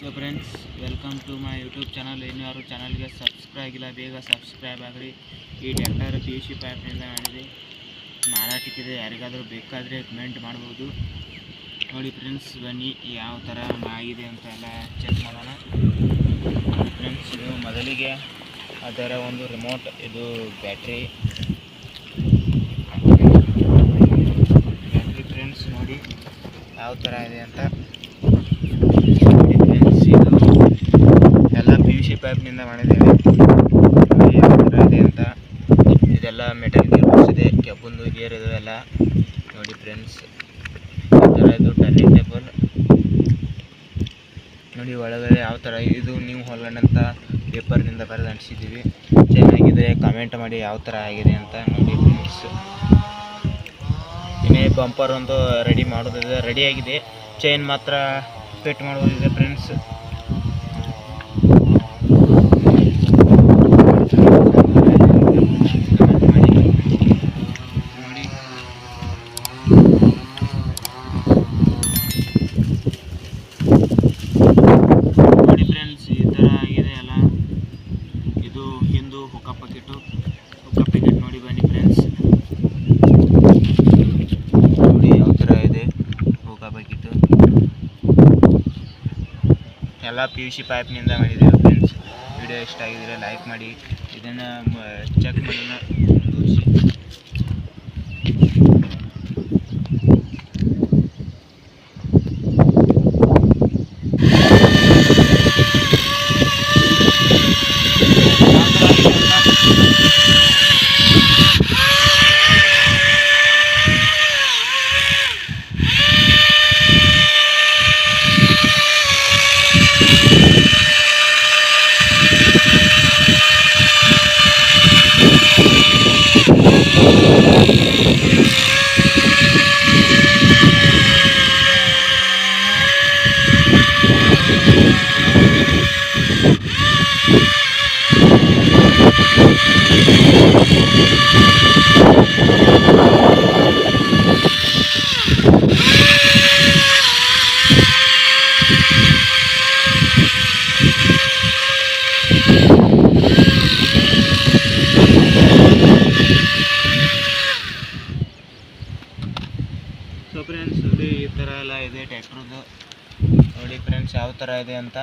So friends welcome to my YouTube channel ಇನ್ನೂ ಯಾರು ಚಾನಲ್ಗೆ ಸಬ್ಸ್ಕ್ರೈಬ್ ಆಗಿಲ್ಲ ಬೇಗ ಸಬ್ಸ್ಕ್ರೈಬ್ ಆಗಲಿ ಈ ಟ್ಯಾಕ್ಟರ್ ಪಿ ಯು ಸಿ ಪ್ಯಾಪ್ನಿಂದ ಮಾಡಿದೆ. ಮಾರಾಟಕ್ಕಿದೆ ಯಾರಿಗಾದರೂ ಬೇಕಾದರೆ ಕಮೆಂಟ್ ಮಾಡ್ಬೋದು. ನೋಡಿ ಫ್ರೆಂಡ್ಸ್ ಬನ್ನಿ ಯಾವ ಥರ ಆಗಿದೆ ಅಂತ ಎಲ್ಲ ಚೆಕ್ ಮಾಡೋಣ. ಫ್ರೆಂಡ್ಸ್ ಇದು ಮೊದಲಿಗೆ ಅದರ ಒಂದು ರಿಮೋಟ್ ಇದು ಬ್ಯಾಟ್ರಿ ಬ್ಯಾಟ್ರಿ ಫ್ರೆಂಡ್ಸ್ ನೋಡಿ ಯಾವ ಥರ ಇದೆ ಅಂತ ನೋಡಿ ಫ್ರೆಂಡ್ಸ್ ಇದು ಎಲ್ಲ ಪಿ ಪೈಪ್ನಿಂದ ಮಾಡಿದ್ದೇವೆ. ಇದೆ ಅಂತ ಇದೆಲ್ಲ ಮೆಟಲ್ ಗೇರ್ ಇದೆ, ಕೆಬ್ಬಂದು ಗೇರ್ ಇದು ಎಲ್ಲ. ನೋಡಿ ಫ್ರೆಂಡ್ಸ್ ಈ ಥರ ಇದು ಟರ್ನಿಂಗ್ ಟೇಬಲ್ ನೋಡಿ ಒಳಗಡೆ ಯಾವ ಥರ ಇದು ನೀವು ಹೊಲ್ಗಂಡಂತ ಪೇಪರ್ನಿಂದ ಬರೆದು ಅಂಟಿಸಿದ್ದೀವಿ. ಚೆನ್ನಾಗಿದೆ ಕಾಮೆಂಟ್ ಮಾಡಿ ಯಾವ ಥರ ಆಗಿದೆ ಅಂತ ನೋಡಿ ಫ್ರೆಂಡ್ಸ್ ಇನ್ನೇ ಬಂಪರ್ ಒಂದು ರೆಡಿ ಮಾಡೋದಿದೆ ರೆಡಿ ಆಗಿದೆ. ಚೈನ್ ಮಾತ್ರ ಫಿಟ್ ಮಾಡೋದಿದೆ ಫ್ರೆಂಡ್ಸ್ ನೋಡಿ ನೋಡಿ ಫ್ರೆಂಡ್ಸ್ ಈ ಥರ ಆಗಿದೆ ಅಲ್ಲ ಇದು ಹಿಂದು ಪಾಕೆಟು ಹುಕ್ಕ ಪ್ಯಾಕೆಟ್ ನೋಡಿ ಬನ್ನಿ ಫ್ರೆಂಡ್ಸ್ ನೋಡಿ ಯಾವ ಥರ ಇದೆ ಹುಕ್ಕ ಪ್ಯಾಕೆಟು ಎಲ್ಲ ಪಿ ಯು ಸಿ ಪೈಪ್ನಿಂದ ಮಾಡಿದ್ದೀವಿ ಫ್ರೆಂಡ್ಸ್ ವಿಡಿಯೋ ಇಷ್ಟ ಆಗಿದ್ರೆ ಲೈಕ್ ಮಾಡಿ. ಇದನ್ನು ಚೆಕ್ ಮಾಡೋಣ. ಸೊ ಫ್ರೆಂಡ್ಸ್ ನೋಡಿ ಈ ಥರ ಎಲ್ಲ ಇದೆ ಟ್ಯಾಕ್ಟ್ರದ್ದು ನೋಡಿ ಫ್ರೆಂಡ್ಸ್ ಯಾವ ಥರ ಇದೆ ಅಂತ.